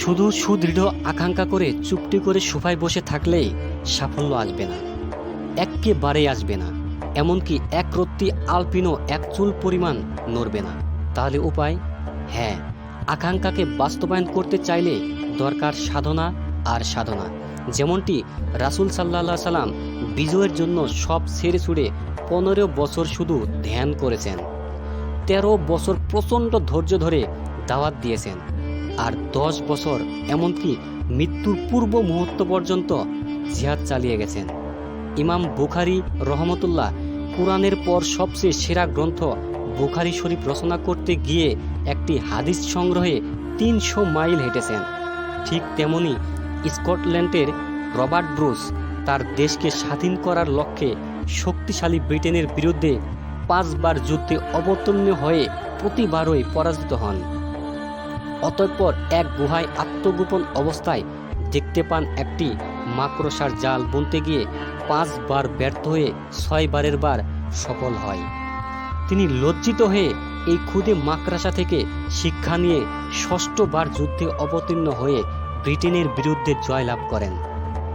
শুধু সুদৃঢ় আকাঙ্ক্ষা করে চুপটি করে সোফায় বসে থাকলেই সাফল্য আসবে না। একেবারেই আসবে না। এমনকি এক রত্তি আলপিনো এক চুল পরিমাণ নড়বে না। তাহলে উপায়? হ্যাঁ আকাঙ্ক্ষাকে বাস্তবায়ন করতে চাইলে দরকার সাধনা আর সাধনা। যেমনটি রাসুল সাল্লাহ সাল্লাম বিজয়ের জন্য সব ছেড়ে ছুড়ে পনেরো বছর শুধু ধ্যান করেছেন। তেরো বছর প্রচণ্ড ধৈর্য ধরে দাওয়াত দিয়েছেন। আর দশ বছর এমনকি মৃত্যুর পূর্ব মুহূর্ত পর্যন্ত জিহাদ চালিয়ে গেছেন। ইমাম বুখারি রহমতুল্লাহ কোরআনের পর সবচেয়ে সেরা গ্রন্থ বুখারি শরীফ রচনা করতে গিয়ে একটি হাদিস সংগ্রহে তিনশো মাইল হেঁটেছেন। ঠিক তেমনি স্কটল্যান্ডের রবার্ট ব্রুস তার দেশকে স্বাধীন করার লক্ষ্যে শক্তিশালী ব্রিটেনের বিরুদ্ধে পাঁচবার যুদ্ধে অবতীর্ণ হয়ে প্রতিবারই পরাজিত হন। অতঃপর এক গুহায় আত্মগোপন অবস্থায় দেখতে পান একটি মাকড়সার জাল বুনতে গিয়ে পাঁচবার ব্যর্থ হয়ে ছয়বারের বার সফল হয়। তিনি লজ্জিত হয়ে এই খুদে মাকড়সা থেকে শিক্ষা নিয়ে ষষ্ঠবার যুদ্ধে অবতীর্ণ হয়ে ব্রিটেনের বিরুদ্ধে জয়লাভ করেন।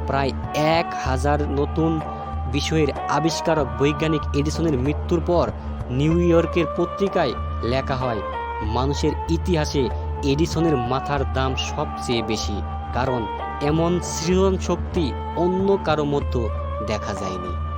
প্রায় এক হাজার নতুন বিষয়ের আবিষ্কারক বৈজ্ঞানিক এডিসনের মৃত্যুর পর নিউ ইয়র্কের পত্রিকায় লেখা হয়, মানুষের ইতিহাসে এডিসনের মাথার দাম সবচেয়ে বেশি কারণ এমন সৃজন শক্তি অন্য কারও মধ্যে দেখা যায়নি।